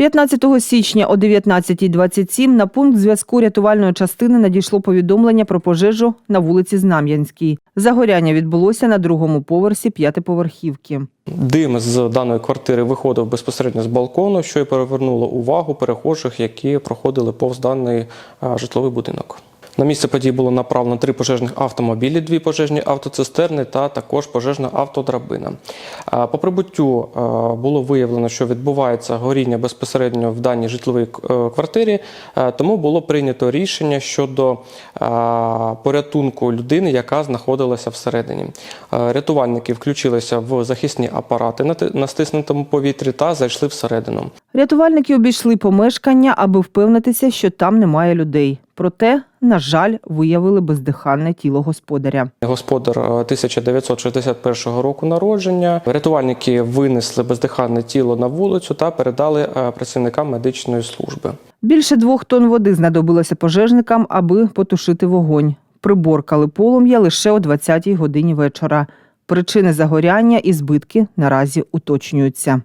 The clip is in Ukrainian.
15 січня о 19.27 на пункт зв'язку рятувальної частини надійшло повідомлення про пожежу на вулиці Знам'янській. Загоряння відбулося на другому поверсі п'ятиповерхівки. Дим з даної квартири виходив безпосередньо з балкону, що й перевернуло увагу перехожих, які проходили повз даний житловий будинок. На місце події було направлено три пожежних автомобілі, дві пожежні автоцистерни та також пожежна автодрабина. По прибуттю було виявлено, що відбувається горіння безпосередньо в даній житловій е, квартирі, е, тому було прийнято рішення щодо порятунку людини, яка знаходилася всередині. Е, Рятувальники включилися в захисні апарати на ти- на стиснутому повітрі та зайшли всередину. Rятувальники обійшли помешкання, аби впевнитися, що там немає людей. Проте, на жаль, виявили бездиханне тіло господаря. Господар е, 1961 року народження. Рятувальники винесли бездиханне тіло на вулицю та передали е, працівникам медичної служби. Більше двох тонн води знадобилося пожежникам, аби потушити вогонь. Приборкали полум'я лише о 20-й годині вечора. Причини загоряння і збитки наразі уточнюються.